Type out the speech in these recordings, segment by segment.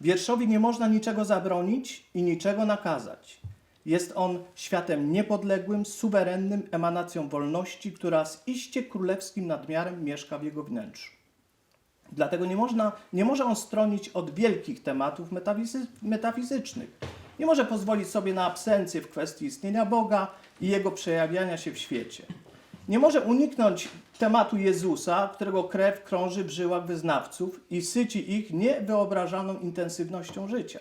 Wierszowi nie można niczego zabronić i niczego nakazać. Jest on światem niepodległym, suwerennym, emanacją wolności, która z iście królewskim nadmiarem mieszka w jego wnętrzu. Dlatego nie, można, nie może on stronić od wielkich tematów metafizy, metafizycznych. Nie może pozwolić sobie na absencję w kwestii istnienia Boga i jego przejawiania się w świecie. Nie może uniknąć tematu Jezusa, którego krew krąży w żyłach wyznawców i syci ich niewyobrażaną intensywnością życia.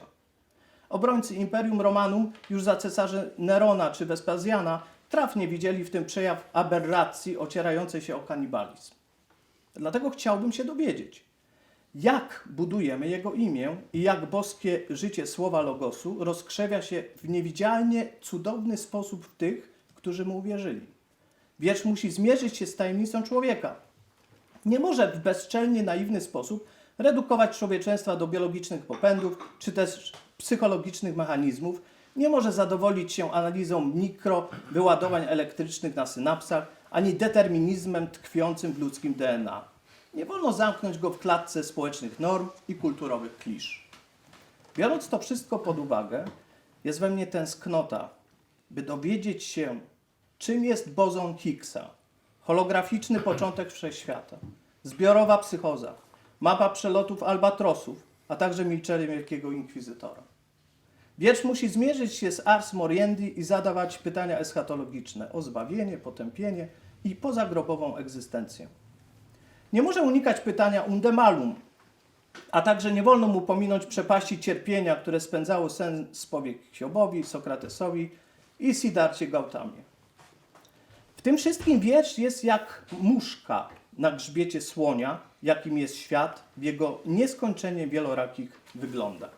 Obrońcy Imperium Romanum już za cesarzy Nerona czy Vespazjana trafnie widzieli w tym przejaw aberracji ocierającej się o kanibalizm. Dlatego chciałbym się dowiedzieć, jak budujemy Jego imię i jak boskie życie słowa Logosu rozkrzewia się w niewidzialnie cudowny sposób w tych, którzy Mu uwierzyli. Wiersz musi zmierzyć się z tajemnicą człowieka. Nie może w bezczelnie naiwny sposób redukować człowieczeństwa do biologicznych popędów czy też psychologicznych mechanizmów. Nie może zadowolić się analizą mikro wyładowań elektrycznych na synapsach, ani determinizmem tkwiącym w ludzkim DNA. Nie wolno zamknąć go w klatce społecznych norm i kulturowych klisz. Biorąc to wszystko pod uwagę, jest we mnie tęsknota, by dowiedzieć się, czym jest bozon Higgsa, holograficzny początek wszechświata, zbiorowa psychoza, mapa przelotów albatrosów, a także milczenie Wielkiego Inkwizytora. Wiersz musi zmierzyć się z Ars Moriendi i zadawać pytania eschatologiczne o zbawienie, potępienie i pozagrobową egzystencję. Nie może unikać pytania undemalum, a także nie wolno mu pominąć przepaści cierpienia, które spędzało sen z powiek Hiobowi, Sokratesowi i Siddharcie Gautamie. W tym wszystkim wiersz jest jak muszka na grzbiecie słonia, jakim jest świat w jego nieskończenie wielorakich wyglądach.